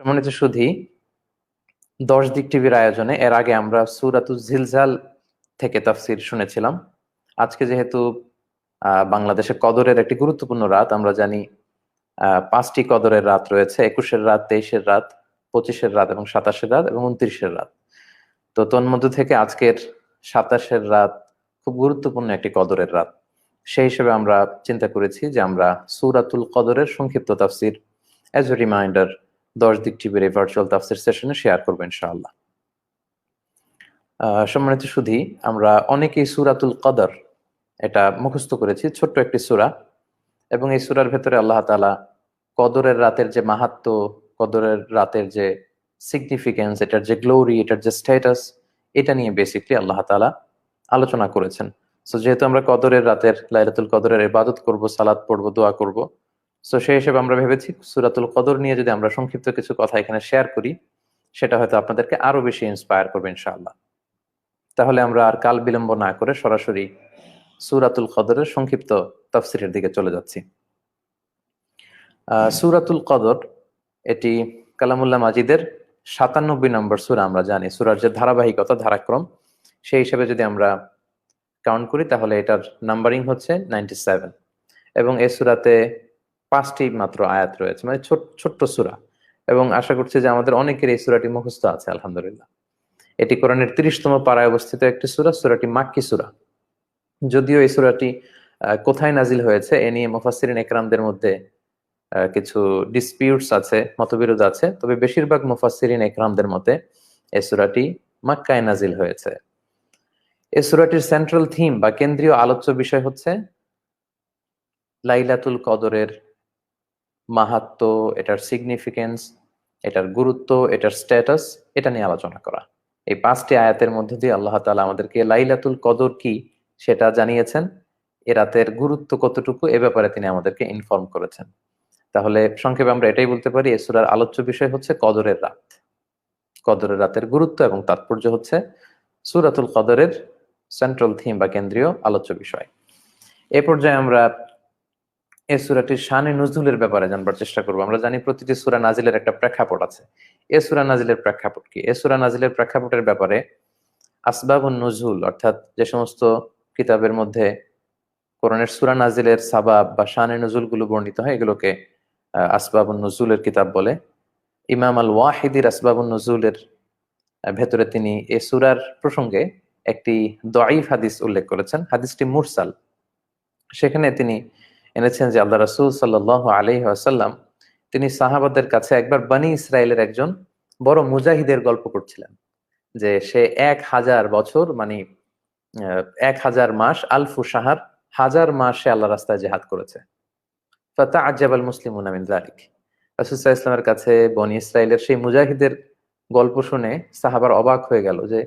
সম্মানিত সুধি, দশ দিক টিভির আয়োজনে এর আগে আমরা সুরাতু ঝিলঝাল থেকে তাফসির শুনেছিলাম। আজকে যেহেতু বাংলাদেশে কদরের একটি গুরুত্বপূর্ণ রাত, আমরা জানি পাঁচটি কদরের রাত রয়েছে, একুশের রাত, তেইশের রাত, পঁচিশের রাত এবং সাতাশের রাত এবং উনত্রিশের রাত। তো তন্মধ্য থেকে আজকের সাতাশের রাত খুব গুরুত্বপূর্ণ একটি কদরের রাত। সেই হিসেবে আমরা চিন্তা করেছি যে আমরা সুরাতুল কদরের সংক্ষিপ্ত তাফসির অ্যাজ এ রিমাইন্ডার দশ দিক টিভির এই ভার্চুয়াল তাফসির সেশনে শেয়ার করব ইনশাআল্লাহ। সম্মানিত সুধী, আমরা অনেকেই সুরাতুল কদর এটা মুখস্থ করেছি, ছোট্ট একটি সূরা। এবং এই সুরার ভেতরে আল্লাহ তাআলা কদরের রাতের যে মাহাত্ম, কদরের রাতের যে সিগনিফিকেন্স এটার যে গ্লোরি এটার যে স্ট্যাটাস এটা নিয়ে বেসিকলি আল্লাহ তাআলা আলোচনা করেছেন। সো যেহেতু আমরা কদরের রাতের, লাইলাতুল কদরের ইবাদত করব সালাদ পড়ব, দোয়া করব সো সেই হিসেবে আমরা ভেবেছি সুরাতুল কদর নিয়ে যদি আমরা সংক্ষিপ্ত কিছু কথা এখানে শেয়ার করি, সেটা হয়তো আপনাদেরকে আরও বেশি ইন্সপায়ার করবে ইনশাআল্লাহ। তাহলে আমরা আর কাল বিলম্ব না করে সরাসরি সুরাতুল কদরের সংক্ষিপ্ত তাফসিরের দিকে চলে যাচ্ছি। সুরাতুল কদর, এটি কালামুল্লাহ মাজিদের সাতানব্বই নম্বর সুরা আমরা জানি। সুরার যে ধারাবাহিকতা, ধারাক্রম, সেই হিসেবে যদি আমরা কাউন্ট করি, তাহলে এটার নাম্বারিং হচ্ছে নাইনটি সেভেন এবং এই সুরাতে পাঁচটি মাত্র আয়াত রয়েছে মানে ছোট- ছোট্ট সুরা। এবং আশা করছি যে আমাদের অনেকের এই সুরাটি মুখস্থ আছে, আলহামদুলিল্লাহ। এটি কোরআনের তিরিশতম পাড়ায় অবস্থিত একটি সুরা, সুরাটি মাক্কি সুরা। যদিও এই সুরাটি কোথায় নাজিল হয়েছে, এ নিয়ে মুফাসসিরিন একরামদের মধ্যে কিছু ডিসপিউটস আছে, মতবিরোধ আছে, তবে বেশিরভাগ মুফাসসিরিন একরামদের মতে এই সুরাটি মাক্কায় নাজিল হয়েছে। এই সুরাটির সেন্ট্রাল থিম বা কেন্দ্রীয় আলোচ্য বিষয় হচ্ছে লাইলাতুল কদরের মাহাত্ম, এটার সিগনিফিকেন্স এটার গুরুত্ব, এটার স্ট্যাটাস এটা নিয়ে আলোচনা করা। এই পাঁচটি আয়াতের মধ্যে দিয়ে আল্লাহ তাআলা আমাদেরকে লাইলাতুল কদর কি সেটা জানিয়েছেন। এ রাতের গুরুত্ব কতটুকু এ ব্যাপারে তিনি আমাদেরকে ইনফর্ম করেছেন। তাহলে সংক্ষেপে আমরা এটাই বলতে পারি এ সূরার আলোচ্য বিষয় হচ্ছে কদরের রাত। কদরের রাতের গুরুত্ব এবং তাৎপর্য হচ্ছে সূরাতুল কদরের সেন্ট্রাল থিম বা কেন্দ্রীয় আলোচ্য বিষয়। এ পর্যায়ে আমরা এই সুরাটির শানে নজরুলের ব্যাপারে জানবার চেষ্টা করব। আমরা জানি প্রতিটি সুরা নাজিলের একটা প্রেক্ষাপট আছে। এ সুরা নাজিলের প্রেক্ষাপট কি? এ সুরা নাজিলের প্রেক্ষাপটের ব্যাপারে আসবাবুন নজরুল অর্থাৎ যে সমস্ত কিতাবের মধ্যে কোরআনের সুরা নাজিলের সাবাব বা শানে নজরুলগুলো বর্ণিত হয় এগুলোকে আহ, আসবাবুন নজরুলের কিতাব বলে। ইমাম আল ওয়াহিদির আসবাবুন নজরুলের আহ, ভেতরে তিনি এ সুরার প্রসঙ্গে একটি দয়ীফ হাদিস উল্লেখ করেছেন। হাদিসটি মুরসাল। সেখানে তিনি এনেছেন যে আল্লাহ রাসূল সাল্লাল্লাহু আলাইহি ওয়াসাল্লাম, তিনি সাহাবাদের কাছে একবার বানি ইসরায়েলের একজন বড় মুজাহিদের গল্প করছিলেন যে সে এক হাজার বছর মানে এক হাজার মাস আলফু সাহার হাজার মাস সে আল্লাহ রাস্তায় জেহাদ করেছে। ফাতা আজাবাল মুসলিমুন আমিন জালিক রাসূল ইসলামের কাছে বনি ইসরায়েলের সেই মুজাহিদের গল্প শুনে সাহাবার অবাক হয়ে গেল যে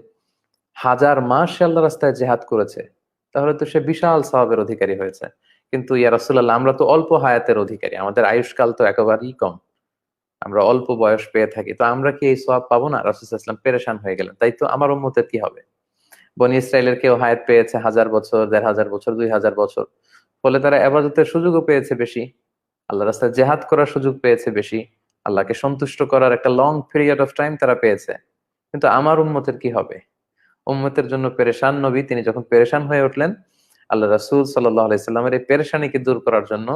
হাজার মাস সে আল্লাহ রাস্তায় জেহাদ করেছে, তাহলে তো সে বিশাল সাহাবের অধিকারী হয়েছে। কিন্তু ইয়া রাসূলুল্লাহ, আমরা তো অল্প হায়াতের অধিকারী, আমাদের আয়ুষ্কাল তো একেবারেই কম। আমরা অল্প বয়স পেয়ে থাকি। তো আমরা কি এই সওয়াব পাবো না? রাসূল ইসলাম পেরেশান হয়ে গেলেন। তাই তো আমার উম্মতের কি হবে? বনি ইসরায়েলের কেউ হায়াত পেয়েছে হাজার বছর, দেড় হাজার বছর, দুই হাজার বছর। ফলে তারা আবাদতের সুযোগও পেয়েছে বেশি। আল্লাহ রাস্তায় জেহাদ করার সুযোগ পেয়েছে বেশি। আল্লাহকে সন্তুষ্ট করার একটা লং পিরিয়ড অফ টাইম তারা পেয়েছে। কিন্তু আমার উন্মতের কি হবে? উম্মতের জন্য পেরেশান নবী, তিনি যখন পেরেশান হয়ে উঠলেন আল্লাহ রাসূল সাল্লামের এই পেরেশানিকে দূর করার জন্য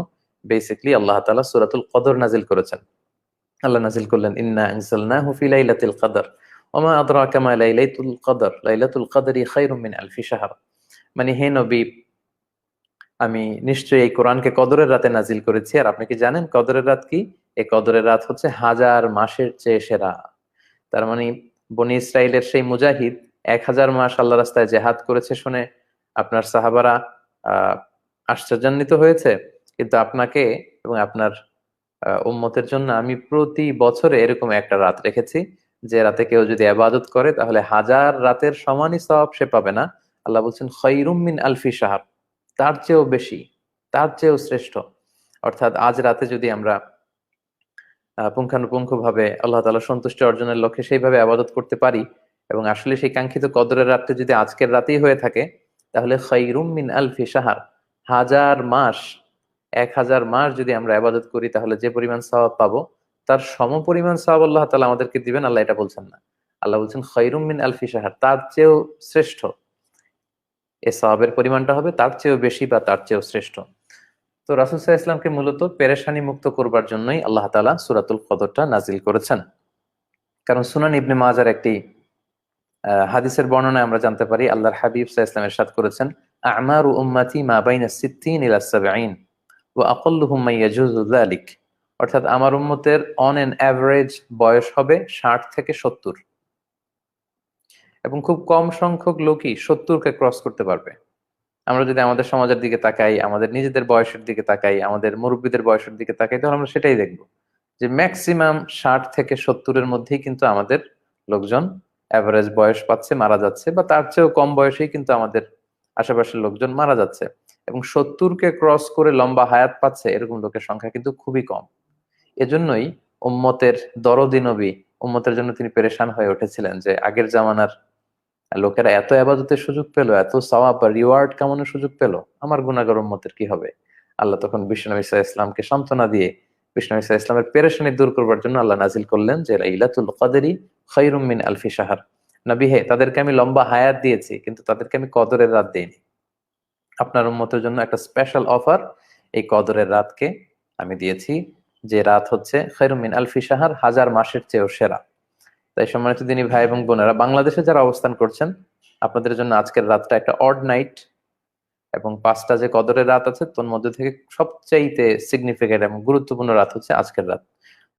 বেসিক্যালি আল্লাহ তাআলা সূরাতুল কদর নাজিল করেছেন। আল্লাহ নাজিল করলেন, ইন্না কদর মিন আমি নিশ্চয়ই এই কোরআনকে কদরের রাতে নাজিল করেছি, আর আপনি কি জানেন কদরের রাত কি? এই কদরের রাত হচ্ছে হাজার মাসের চেয়ে সেরা। তার মানে বনি ইসরায়েলের সেই মুজাহিদ এক হাজার মাস আল্লাহ রাস্তায় জেহাদ করেছে শুনে আপনার সাহাবারা আশ্চর্যান্বিত হয়েছে। কিন্তু আপনাকে এবং আপনার উম্মতের জন্য আমি প্রতি বছরে এরকম একটা রাত রেখেছি যে রাতে কেউ যদি আবাদত করে তাহলে হাজার রাতের সমানই সওয়াব সে পাবে না। আল্লাহ বলছেন খৈরুম মিন আলফি সাহাব তার চেয়েও বেশি তার চেয়েও শ্রেষ্ঠ। অর্থাৎ আজ রাতে যদি আমরা আহ, পুঙ্খানুপুঙ্খভাবে আল্লাহ তাআলা সন্তুষ্টি অর্জনের লক্ষ্যে সেইভাবে আবাদত করতে পারি এবং আসলে সেই কাঙ্ক্ষিত কদরের রাতটি যদি আজকের রাতেই হয়ে থাকে তাহলে খৈরুম মিন আলফি সাহার হাজার মাস, এক হাজার মাস যদি আমরা আবাদত করি, তাহলে যে পরিমাণ সওয়াব পাবো, তার সমপরিমাণ সওয়াব আল্লাহ তাআলা আমাদেরকে দিবেন, আল্লাহ এটা বলছেন না। আল্লাহ বলছেন খৈরুম মিন আলফি শাহর, তার চেয়েও শ্রেষ্ঠ। এ সওয়াবের পরিমাণটা হবে তার চেয়েও বেশি বা তার চেয়েও শ্রেষ্ঠ। তো রাসুলসাহ ইসলামকে মূলত পেরেশানি মুক্ত করবার জন্যই আল্লাহ তালা সুরাতুল কদরটা নাজিল করেছেন। কারণ সুনান ইবনে মাজার একটি হাদিসের বর্ণনায় আমরা জানতে পারি, আল্লাহর হাবিব সাহা ইসলামের সাথ করেছেন, আমারু উম্মাতি মা বাইনা সিদ্দিন ইলা সাবঈন ওয়া আকাল্লুহুম মা ইয়াজুজু অর্থাৎ আমার উম্মতের অন এন অ্যাভারেজ বয়স হবে ষাট থেকে সত্তর। এবং খুব কম সংখ্যক লোকই সত্তরকে ক্রস করতে পারবে। আমরা যদি আমাদের সমাজের দিকে তাকাই, আমাদের নিজেদের বয়সের দিকে তাকাই, আমাদের মুরব্বীদের বয়সের দিকে তাকাই, তাহলে আমরা সেটাই দেখব যে ম্যাক্সিমাম ষাট থেকে সত্তরের মধ্যেই কিন্তু আমাদের লোকজন অ্যাভারেজ বয়স পাচ্ছে, মারা যাচ্ছে, বা তার চেয়েও কম বয়সেই কিন্তু আমাদের আশেপাশের লোকজন মারা যাচ্ছে। এবং সত্তরকে ক্রস করে লম্বা হায়াত পাচ্ছে, এরকম লোকের সংখ্যা কিন্তু খুবই কম। এজন্যই উম্মতের দরদি নবী, উম্মতের জন্য তিনি পেরেশান হয়ে উঠেছিলেন যে আগের জামানার লোকেরা এত আবাদতের সুযোগ পেল, এত সওয়াব বা রিওয়ার্ড কামানোর সুযোগ পেল, আমার গুণাগর উম্মতের কি হবে? আল্লাহ তখন ইসা ইসলামকে সান্ত্বনা দিয়ে বিষ্ণু ইসা ইসলামের পেরেশানি দূর করবার জন্য আল্লাহ নাজিল করলেন যে ইলাতুল কদেরি খৈরুম মিন আলফি সাহার নবী, হে, তাদেরকে আমি লম্বা হায়াত দিয়েছি, কিন্তু তাদেরকে আমি কদরের রাত দিইনি। আপনার উন্মতের জন্য একটা স্পেশাল অফার এই কদরের রাতকে আমি দিয়েছি, যে রাত হচ্ছে খৈরুমিন আলফি সাহার হাজার মাসের চেয়েও সেরা। তাই সম্মানিত দিনী ভাই এবং বোনেরা, বাংলাদেশে যারা অবস্থান করছেন, আপনাদের জন্য আজকের রাতটা একটা অড নাইট এবং পাঁচটা যে কদরের রাত আছে, তোর মধ্যে থেকে সবচাইতে সিগনিফিকেন্ট এবং গুরুত্বপূর্ণ রাত হচ্ছে আজকের রাত।